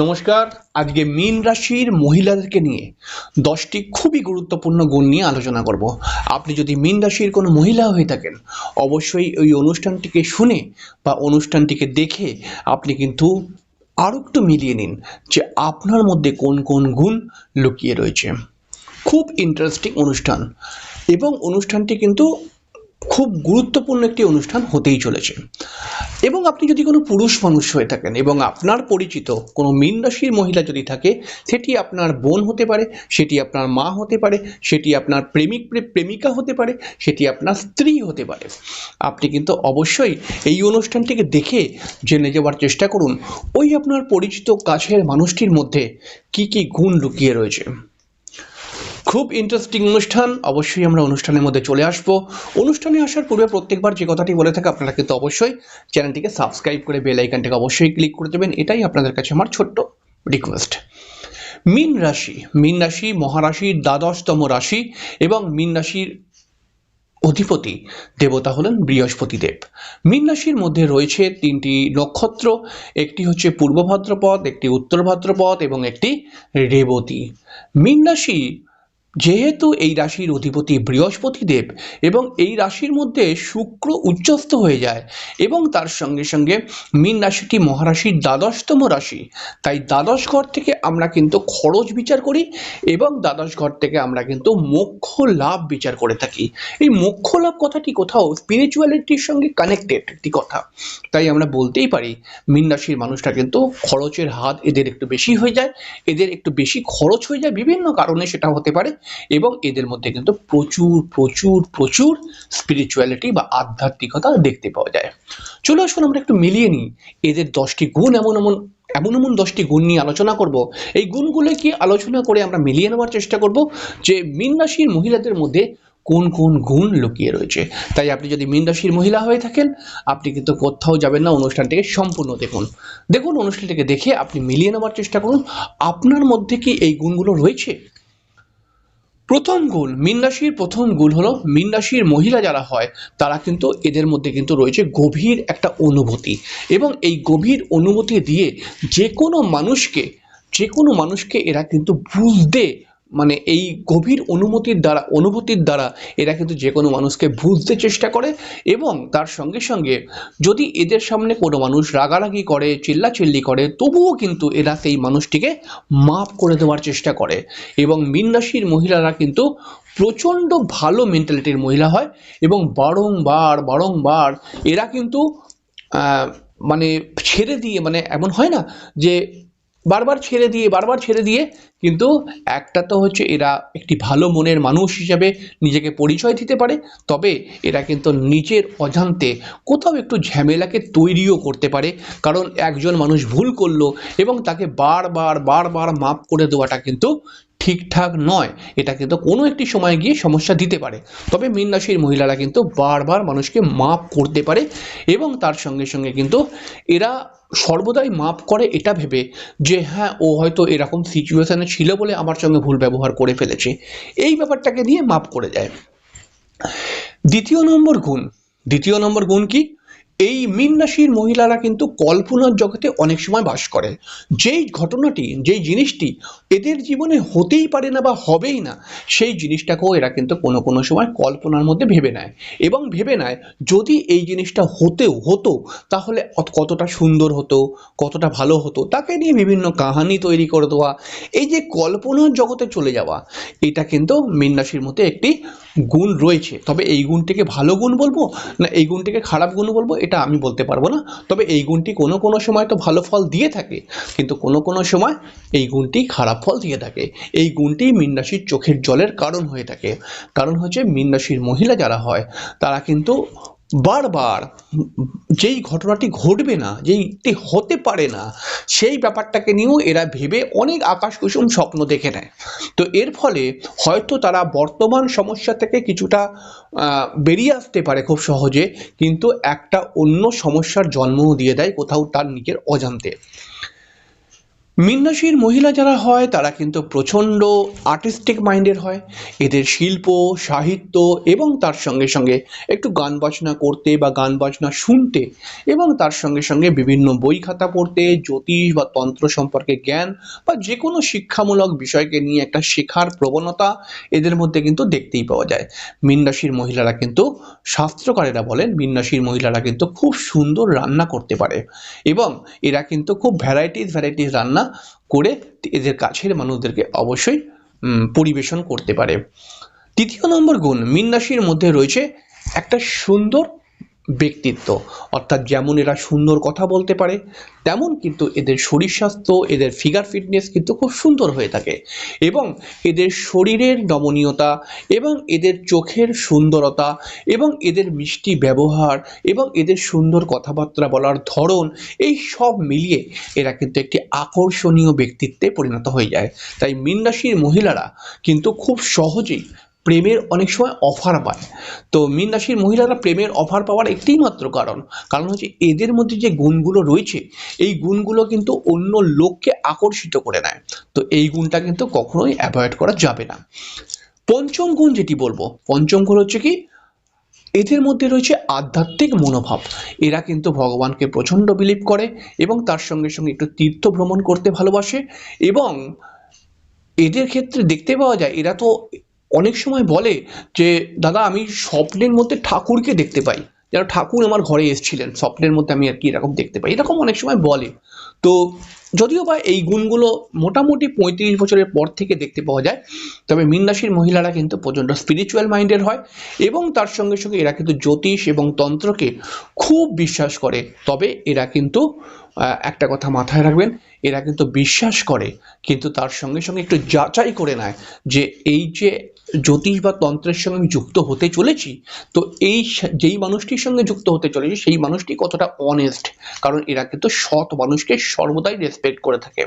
নমস্কার। আজকে মীন রাশির মহিলাদেরকে নিয়ে দশটি খুবই গুরুত্বপূর্ণ গুণ নিয়ে আলোচনা করব। আপনি যদি মীন রাশির কোনো মহিলা হয়ে থাকেন, অবশ্যই ওই অনুষ্ঠানটিকে শুনে বা অনুষ্ঠানটিকে দেখে আপনি কিন্তু আরও একটু মিলিয়ে নিন যে আপনার মধ্যে কোন কোন গুণ লুকিয়ে রয়েছে। খুব ইন্টারেস্টিং অনুষ্ঠান এবং অনুষ্ঠানটি কিন্তু খুব গুরুত্বপূর্ণ একটি অনুষ্ঠান হতেই চলেছে। এবং আপনি যদি কোনো পুরুষ মানুষ হয়ে থাকেন এবং আপনার পরিচিত কোনো মীন রাশির মহিলা যদি থাকে, সেটি আপনার বোন হতে পারে, সেটি আপনার মা হতে পারে, সেটি আপনার প্রেমিক প্রে- প্রেমিকা হতে পারে, সেটি আপনার স্ত্রী হতে পারে। আপনি কিন্তু অবশ্যই এই অনুষ্ঠানটিকে দেখে জেনে যাওয়ার চেষ্টা করুন, ওই আপনার পরিচিত কাছের মানুষটির মধ্যে কি কি গুণ লুকিয়ে রয়েছে। খুব ইন্টারেস্টিং অনুষ্ঠান। অবশ্যই আমরা অনুষ্ঠানের মধ্যে চলে আসব। অনুষ্ঠানে আসার পূর্বে প্রত্যেকবার যে কথাটি বলে থাকে আপনারা কিন্তু অবশ্যই চ্যানেলটিকে সাবস্ক্রাইব করে বেল আইকনটাকে অবশ্যই ক্লিক করে দেবেন। এটাই আপনাদের কাছে আমার ছোট্ট রিকোয়েস্ট মীন রাশি। মীন রাশি মহারাশির দ্বাদশতম রাশি এবং মীন রাশির অধিপতি, দেবতা হলেন বৃহস্পতি দেব মীন রাশির মধ্যে রয়েছে তিনটি নক্ষত্র। একটি হচ্ছে পূর্ব ভাদ্রপদ, একটি উত্তর ভাদ্রপদ এবং একটি রেবতী। মীন রাশি যেহেতু এই রাশির অধিপতি বৃহস্পতি দেব এবং এই রাশির মধ্যে শুক্র উচ্চস্থ হয়ে যায় এবং তার সঙ্গে সঙ্গে মীন রাশিটি মহারাশির দ্বাদশতম রাশি। তাই দ্বাদশ ঘর থেকে আমরা কিন্তু খরচ বিচার করি এবং দ্বাদশ ঘর থেকে আমরা কিন্তু মোক্ষ লাভ বিচার করে থাকি। এই মোক্ষ লাভ কথাটি কোথাও স্পিরিচুয়ালিটির সঙ্গে কানেক্টেড একটি কথা। তাই আমরা বলতেই পারি, মীন রাশির মানুষটা কিন্তু খরচের হাত এদের একটু বেশি হয়ে যায়, এদের একটু বেশি খরচ হয়ে যায় বিভিন্ন কারণে সেটা হতে পারে। এবং এদের মধ্যে কিন্তু প্রচুর প্রচুর প্রচুর স্পিরিচুয়ালিটি বা আধ্যাত্মিকতা দেখতে পাওয়া যায়। চলে আসুন আমরা একটু মিলিয়ে নিই, এদের দশটি গুণ এমন এমন এমন এমন দশটি গুণ নিয়ে আলোচনা করব। এই গুণগুলো কি আলোচনা করে আমরা মিলিয়ে নেওয়ার চেষ্টা করব যে মীন রাশির মহিলাদের মধ্যে কোন কোন গুণ লুকিয়ে রয়েছে। তাই আপনি যদি মীন রাশির মহিলা হয়ে থাকেন, আপনি কিন্তু কোথাও যাবেন না, অনুষ্ঠানটিকে সম্পূর্ণ দেখুন। দেখুন, অনুষ্ঠানটিকে দেখে আপনি মিলিয়ে নেওয়ার চেষ্টা করুন। আপনার মধ্যে কি এই গুণগুলো রয়েছে? প্রথম গুণ মীন রাশির প্রথম গুণ হলো মীন রাশির মহিলা যারা হয়, তারা কিন্তু এদের মধ্যে কিন্তু রয়েছে গভীর একটা অনুভূতি। এবং এই গভীর অনুভূতি দিয়ে যে কোনো মানুষকে যে কোনো মানুষকে এরা কিন্তু বুঝতে মানে এই গভীর অনুমতির দ্বারা, অনুভূতির দ্বারা এরা কিন্তু যে কোনো মানুষকে বুঝতে চেষ্টা করে এবং তার সঙ্গে সঙ্গে যদি এদের সামনে কোনো মানুষ রাগারাগি করে, চিল্লাচিল্লি করে, তবুও কিন্তু এরা সেই মানুষটিকে মাফ করে দেওয়ার চেষ্টা করে এবং মীন মহিলারা কিন্তু প্রচণ্ড ভালো মেন্টালিটির মহিলা হয় এবং বারংবার বারংবার এরা কিন্তু মানে ছেড়ে দিয়ে মানে এমন হয় না যে বারবার ছেড়ে দিয়ে, বারবার ছেড়ে দিয়ে, কিন্তু একটা তো হচ্ছে এরা একটি ভালো মনের মানুষ হিসাবে নিজেকে পরিচয় দিতে পারে, তবে এরা কিন্তু নিজের অজান্তে কোথাও একটু ঝামেলাকে তৈরিও করতে পারে, কারণ একজন মানুষ ভুল করল এবং তাকে বারবার বারবার মাপ করে দেওয়াটা কিন্তু ঠিকঠাক নয়, এটা কিন্তু কোনো একটি সময় গিয়ে সমস্যা দিতে পারে। তবে মীন রাশির মহিলারা কিন্তু বারবার মানুষকে মাপ করতে পারে এবং তার সঙ্গে সঙ্গে কিন্তু এরা সর্বদাই মাপ করে এটা ভেবে যে হ্যাঁ ও হয়তো এরকম সিচুয়েশানে ছিল বলে আমার সঙ্গে ভুল ব্যবহার করে ফেলেছে। এই ব্যাপারটাকে নিয়ে মাপ করে যায়। দ্বিতীয় নম্বর গুণ। দ্বিতীয় নম্বর গুণ কি? এই মীন রাশির মহিলারা কিন্তু কল্পনার জগতে অনেক সময় বাস করে। যেই ঘটনাটি, যেই জিনিসটি এদের জীবনে হতেই পারে না বা হবেই না, সেই জিনিসটাকেও এরা কিন্তু কোনো কোনো সময় কল্পনার মধ্যে ভেবে নেয়। এবং ভেবে নেয়, যদি এই জিনিসটা হতেও, হতো, তাহলে কতটা সুন্দর হতো, কতটা ভালো হতো, তাকে নিয়ে বিভিন্ন কাহানি তৈরি করে দেওয়া, এই যে কল্পনার জগতে চলে যাওয়া, এটা কিন্তু মীন রাশির মধ্যে একটি গুণ রয়েছে। তবে এই গুণটিকে ভালো গুণ বলব, না এই গুণটিকে খারাপ গুণ বলব এটা আমি বলতে পারব না। তবে এই গুণটি কোনো কোনো সময় তো ভালো ফল দিয়ে থাকে, কিন্তু কোনো কোনো সময় এই গুণটি খারাপ ফল দিয়ে থাকে। এই গুণটি মীন চোখের জলের কারণ হয়ে থাকে। কারণ হচ্ছে মীন মহিলা যারা হয়, তারা কিন্তু বারবার যেই ঘটনাটি ঘটবে না, যেইটি হতে পারে না, সেই ব্যাপারটাকে নিয়েও এরা ভেবে অনেক আকাশ কুসুম স্বপ্ন দেখে নেয়। তো এর ফলে হয়তো তারা বর্তমান সমস্যা থেকে কিছুটা বেরিয়ে আসতে পারে খুব সহজে, কিন্তু একটা অন্য সমস্যার জন্মও দিয়ে দেয় কোথাও তার নিজের অজান্তে। মীন রাশির মহিলা যারা হয়, তারা কিন্তু প্রচণ্ড আর্টিস্টিক মাইন্ডের হয়। এদের শিল্প, সাহিত্য এবং তার সঙ্গে সঙ্গে একটু গান বাজনা করতে বা গান বাজনা শুনতে এবং তার সঙ্গে সঙ্গে বিভিন্ন বই খাতা পড়তে, জ্যোতিষ বা তন্ত্র সম্পর্কে জ্ঞান বা যে কোনো শিক্ষামূলক বিষয়কে নিয়ে একটা শেখার প্রবণতা এদের মধ্যে কিন্তু দেখতেই পাওয়া যায়। মীন রাশির মহিলারা কিন্তু শাস্ত্রকারেরা বলেন মীন রাশির মহিলারা কিন্তু খুব সুন্দর রান্না করতে পারে এবং এরা কিন্তু খুব ভ্যারাইটিস ভ্যারাইটিস রান্না করে এদের কাছের মানুষদেরকে অবশ্যই পরিবেশন করতে পারে। তৃতীয় নম্বর গুণ, মীন রাশির মধ্যে রয়েছে একটা সুন্দর ব্যক্তিত্ব। অর্থাৎ যেমন এরা সুন্দর কথা বলতে পারে, তেমন কিন্তু এদের শরীর স্বাস্থ্য, এদের ফিগার ফিটনেস কিন্তু খুব সুন্দর হয়ে থাকে এবং এদের শরীরের নমনীয়তা এবং এদের চোখের সুন্দরতা এবং এদের মিষ্টি ব্যবহার এবং এদের সুন্দর কথাবার্তা বলার ধরন, এই সব মিলিয়ে এরা কিন্তু একটি আকর্ষণীয় ব্যক্তিত্বে পরিণত হয়ে যায়। তাই মীন রাশির মহিলারা কিন্তু খুব সহজেই প্রেমের অনেক সময় অফার পায়। তো মীন রাশির মহিলারা প্রেমের অফার পাওয়ার একটিই মাত্র কারণ। কারণ হচ্ছে এদের মধ্যে যে গুণগুলো রয়েছে, এই গুণগুলো কিন্তু অন্য লোককে আকর্ষিত করে নেয়। তো এই গুণটা কিন্তু কখনোই অ্যাভয়েড করা যাবে না। পঞ্চম গুণ যেটি বলব, পঞ্চম গুণ হচ্ছে কি, এদের মধ্যে রয়েছে আধ্যাত্মিক মনোভাব। এরা কিন্তু ভগবানকে প্রচণ্ড বিলিভ করে এবং তার সঙ্গে সঙ্গে একটু তীর্থ ভ্রমণ করতে ভালোবাসে এবং এদের ক্ষেত্রে দেখতে পাওয়া যায়, এরা তো অনেক সময় বলে যে, দাদা, আমি স্বপ্নের মধ্যে ঠাকুরকে দেখতে পাই। যারা ঠাকুর আমার ঘরে এসেছিলেন, স্বপ্নের মধ্যে আমি আর কি এরকম দেখতে পাই। এরকম অনেক সময় বলে। তো যদিও বা এই গুণগুলো মোটামুটি পঁয়ত্রিশ বছরের পর থেকে দেখতে পাওয়া যায়, তবে মীন রাশির মহিলারা কিন্তু প্রচণ্ড স্পিরিচুয়াল মাইন্ডের হয় এবং তার সঙ্গে সঙ্গে এরা কিন্তু জ্যোতিষ এবং তন্ত্রকে খুব বিশ্বাস করে। তবে এরা কিন্তু একটা কথা মাথায় রাখবেন, এরা কিন্তু বিশ্বাস করে, কিন্তু তার সঙ্গে সঙ্গে একটু যাচাই করে নেয় যে, এই যে জ্যোতিষ বা তন্ত্রের সঙ্গে আমি যুক্ত হতে চলেছি, তো এই যেই মানুষটির সঙ্গে যুক্ত হতে চলেছি, সেই মানুষটি কতটা অনেস্ট কারণ এরা কিন্তু সৎ মানুষকে সর্বদাই রেসপেক্ট করে থাকে।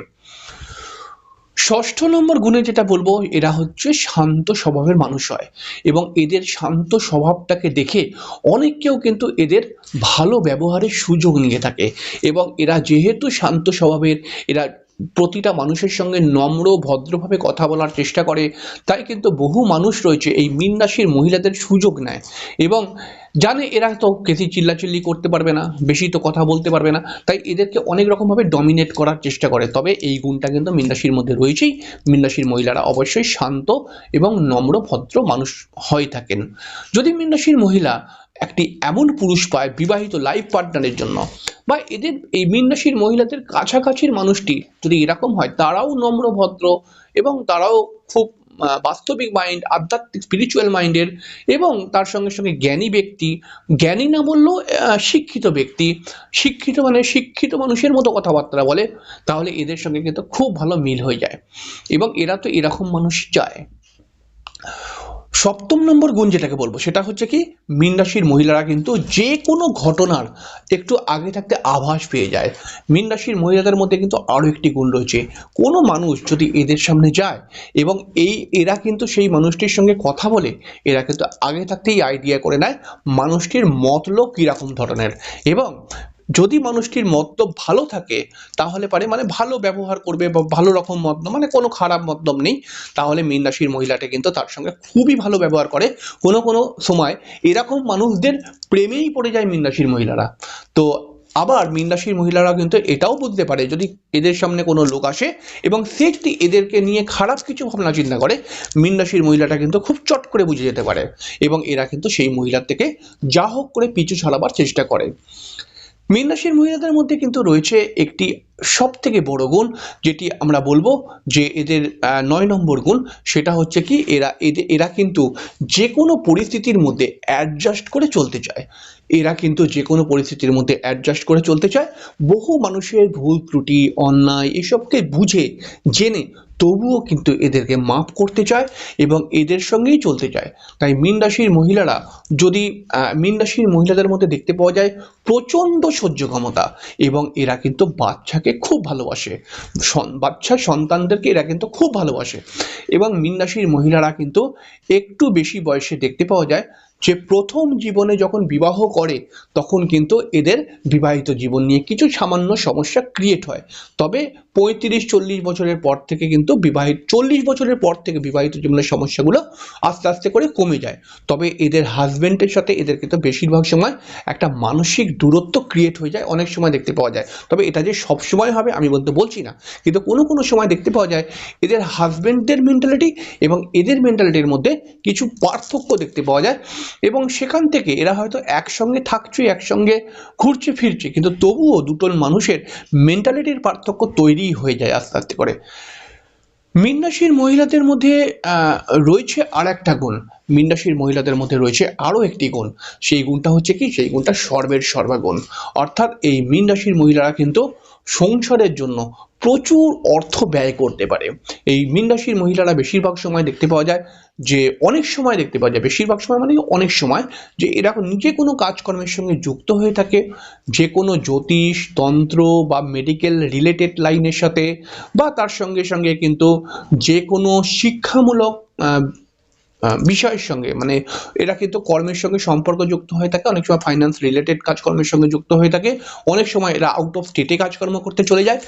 ষষ্ঠ নম্বর গুণে যেটা বলব, এরা হচ্ছে শান্ত স্বভাবের মানুষ হয় এবং এদের শান্ত স্বভাবটাকে দেখে অনেকেও কিন্তু এদের ভালো ব্যবহারের সুযোগ নিয়ে থাকে এবং এরা যেহেতু শান্ত স্বভাবের, এরা প্রতিটা মানুষের সঙ্গে নম্র, ভদ্রভাবে কথা বলার চেষ্টা করে, তাই কিন্তু বহু মানুষ রয়েছে এই মীন রাশির মহিলাদের সুযোগ নেয়। এবং জানে এরা তো বেশি চিল্লাচিল্লি করতে পারবে না, বেশি তো কথা বলতে পারবে না, তাই এদেরকে অনেক রকমভাবে ডমিনেট করার চেষ্টা করে। তবে এই গুণটা কিন্তু মীন রাশির মধ্যে রয়েছেই। মীন রাশির মহিলারা অবশ্যই শান্ত এবং নম্র, ভদ্র মানুষ হয়ে থাকেন। যদি মীন রাশির মহিলা একটি এমন পুরুষ পায় বিবাহিত লাইফ পার্টনারের জন্য। বা এদের এই মীন রাশির মহিলাদের কাছাকাছির মানুষটি যদি এরকম হয়, তারাও নম্র, ভদ্র এবং তারাও খুব বাস্তবিক মাইন্ড আধ্যাত্মিক স্পিরিচুয়াল মাইন্ডের এবং তার সঙ্গে সঙ্গে জ্ঞানী ব্যক্তি। জ্ঞানী না বললেও শিক্ষিত ব্যক্তি। শিক্ষিত মানে শিক্ষিত মানুষের মতো কথাবার্তা বলে, তাহলে এদের সঙ্গে কিন্তু খুব ভালো মিল হয়ে যায়। এবং এরা তো এরকম মানুষ চায়। সপ্তম নম্বর গুণ যেটাকে বলব, সেটা হচ্ছে কি, মীন রাশির মহিলারা কিন্তু যে কোনো ঘটনার একটু আগে থাকতে আভাস পেয়ে যায়। মীন রাশির মহিলাদের মধ্যে কিন্তু আরও একটি গুণ রয়েছে। কোনো মানুষ যদি এদের সামনে যায় এবং এই এরা কিন্তু সেই মানুষটির সঙ্গে কথা বলে, এরা কিন্তু আগে থাকতেই আইডিয়া করে নেয় মানুষটির মতলব কীরকম ধরনের। এবং যদি মানুষটির মতলব ভালো থাকে, তাহলে পারে মানে ভালো ব্যবহার করবে বা ভালো রকম মতলব মানে কোনো খারাপ মতলব নেই, তাহলে মীন রাশির মহিলাটা কিন্তু তার সঙ্গে খুবই ভালো ব্যবহার করে। কোনো কোনো সময় এরকম মানুষদের প্রেমেই পড়ে যায় মীন রাশির মহিলারা। তো আবার মীন রাশির মহিলারা কিন্তু এটাও বুঝতে পারে, যদি এদের সামনে কোনো লোক আসে এবং সে যদি এদেরকে নিয়ে খারাপ কিছু ভাবনা চিন্তা করে, মীন রাশির মহিলাটা কিন্তু খুব চট করে বুঝে যেতে পারে। এবং এরা কিন্তু সেই মহিলার থেকে যা হোক করে পিছু ছাড়াবার চেষ্টা করে। মীন রাশির মহিলাদের মধ্যে কিন্তু রয়েছে একটি সব থেকে বড় গুণ, যেটি আমরা বলব যে এদের নয় নম্বর গুণ, সেটা হচ্ছে কি এরা এদের এরা কিন্তু যে কোনো পরিস্থিতির মধ্যে অ্যাডজাস্ট করে চলতে চায়। এরা কিন্তু যে কোনো পরিস্থিতির মধ্যে অ্যাডজাস্ট করে চলতে চায়। বহু মানুষের ভুল, ত্রুটি, অন্যায় এসবকে বুঝে, জেনে তবুও কিন্তু এদেরকে মাফ করতে চায় এবং এদের সঙ্গেই চলতে চায়। তাই মীন রাশির মহিলারা যদি মীন রাশির মহিলাদের মধ্যে দেখতে পাওয়া যায় প্রচণ্ড সহ্য ক্ষমতা এবং এরা কিন্তু বাচ্চাকে খুব ভালোবাসে। বাচ্চা সন্তানদেরকে এরা কিন্তু খুব ভালোবাসে। এবং মীন রাশির মহিলারা কিন্তু একটু বেশি বয়সে দেখতে পাওয়া যায় যে প্রথম জীবনে যখন বিবাহ করে, তখন কিন্তু এদের বিবাহিত জীবন নিয়ে কিছু সামান্য সমস্যা ক্রিয়েট হয়। তবে পঁয়ত্রিশ, চল্লিশ বছরের পর থেকে কিন্তু বিবাহিত, চল্লিশ বছরের পর থেকে বিবাহিত জীবনের সমস্যাগুলো আস্তে আস্তে করে কমে যায়। তবে এদের হাজবেন্ডের সাথে এদের কিন্তু বেশিরভাগ সময় একটা মানসিক দূরত্ব ক্রিয়েট হয়ে যায়, অনেক সময় দেখতে পাওয়া যায়। তবে এটা যে সব সময় হবে, আমি বলতে বলছি না। কিন্তু কোনো কোনো সময় দেখতে পাওয়া যায়, এদের হাজবেন্ডদের মেন্টালিটি এবং এদের মেন্টালিটির মধ্যে কিছু পার্থক্য দেখতে পাওয়া যায়। এবং সেখান থেকে এরা হয়তো একসঙ্গে থাকছে, একসঙ্গে ঘুরছে, ফিরছে। কিন্তু তবুও দুটো মানুষের মেন্টালিটির পার্থক্য তৈরি হয়ে যায় আস্তে আস্তে করে। মীন রাশির মহিলাদের মধ্যে রয়েছে আর একটা গুণ। মীন রাশির মহিলাদের মধ্যে রয়েছে আরও একটি গুণ। সেই গুণটা হচ্ছে কি? সেই গুণটা সর্বের সর্বাগুণ। অর্থাৎ এই মীন রাশির মহিলারা কিন্তু সংসারের জন্য প্রচুর অর্থ ব্যয় করতে পারে। এই মীন রাশির মহিলারা বেশিরভাগ সময় দেখতে পাওয়া যায় যে, অনেক সময় দেখতে পাওয়া যায়, বেশিরভাগ সময় মানে অনেক সময় যে, এরা নিজে কোনো কাজকর্মের সঙ্গে যুক্ত হয়ে থাকে। যে কোনো জ্যোতিষ, তন্ত্র বা মেডিকেল রিলেটেড লাইনের সাথে বা তার সঙ্গে সঙ্গে কিন্তু যে কোনো শিক্ষামূলক বিষয়ের সঙ্গে। মানে এরা কিন্তু কর্মের সঙ্গে সম্পর্ক যুক্ত হয়ে থাকে, অনেক সময় ফাইন্যান্স রিলেটেড কাজকর্মের সঙ্গে যুক্ত হয়ে থাকে। অনেক সময় এরা আউট অফ স্টেটে কাজকর্ম করতে চলে যায়।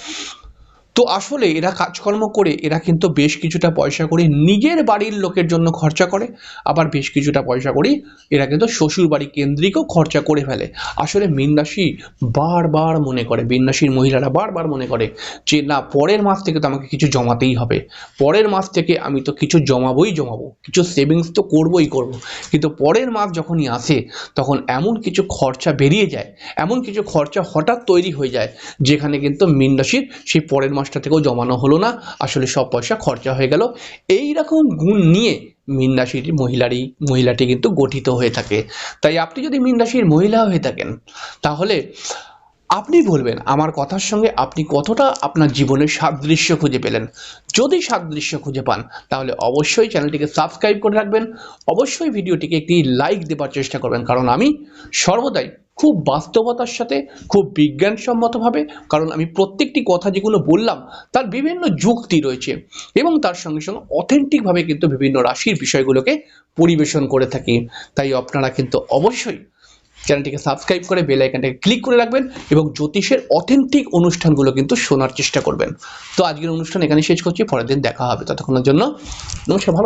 তো আসলে এরা কাজকর্ম করে, এরা কিন্তু বেশ কিছুটা পয়সা করে নিজের বাড়ির লোকের জন্য খরচা করে, আবার বেশ কিছুটা পয়সা করেই এরা কিন্তু শ্বশুর বাড়ি কেন্দ্রিকও খরচা করে ফেলে। আসলে মীন বারবার মনে করে মীন মহিলারা বারবার মনে করে যে, না, পরের মাস থেকে তো আমাকে কিছু জমাতেই হবে। পরের মাস থেকে আমি তো কিছু জমাবোই জমাবো, কিছু সেভিংস তো করবোই করব। কিন্তু পরের মাস যখনই আসে, তখন এমন কিছু খরচা বেরিয়ে যায়, এমন কিছু খরচা হঠাৎ তৈরি হয়ে যায়, যেখানে কিন্তু মীন সেই পরের মাসটা থেকেও জমানো হলো না। আসলে সব পয়সা খরচা হয়ে গেল। এই রকম গুণ নিয়ে মীন রাশির মহিলারই, মহিলাটি কিন্তু গঠিত হয়ে থাকে। তাই আপনি যদি মীন রাশির মহিলা হয়ে থাকেন, তাহলে আপনি বলবেন, আমার কথার সঙ্গে আপনি কতটা আপনার জীবনের সাদৃশ্য খুঁজে পেলেন? যদি সাদৃশ্য খুঁজে পান, তাহলে অবশ্যই চ্যানেলটিকে সাবস্ক্রাইব করে রাখবেন। অবশ্যই ভিডিওটিকে একটি লাইক দেবার চেষ্টা করবেন। কারণ আমি সর্বদাই খুব বাস্তবতার সাথে, খুব বিজ্ঞানসম্মতভাবে, কারণ আমি প্রত্যেকটি কথা যেগুলো বললাম, তার বিভিন্ন যুক্তি রয়েছে এবং তার সঙ্গে সঙ্গে অথেন্টিকভাবে কিন্তু বিভিন্ন রাশির বিষয়গুলোকে পরিবেশন করে থাকি। তাই আপনারা কিন্তু অবশ্যই চ্যানেলটিকে সাবস্ক্রাইব করে বেল আইকনটাকে ক্লিক করে রাখবেন এবং জ্যোতিষের অথেন্টিক অনুষ্ঠানগুলো কিন্তু শোনার চেষ্টা করবেন। তো আজকের অনুষ্ঠান এখানে শেষ করছি, পরের দিন দেখা হবে। ততক্ষণের জন্য নমস্কার, ভালো।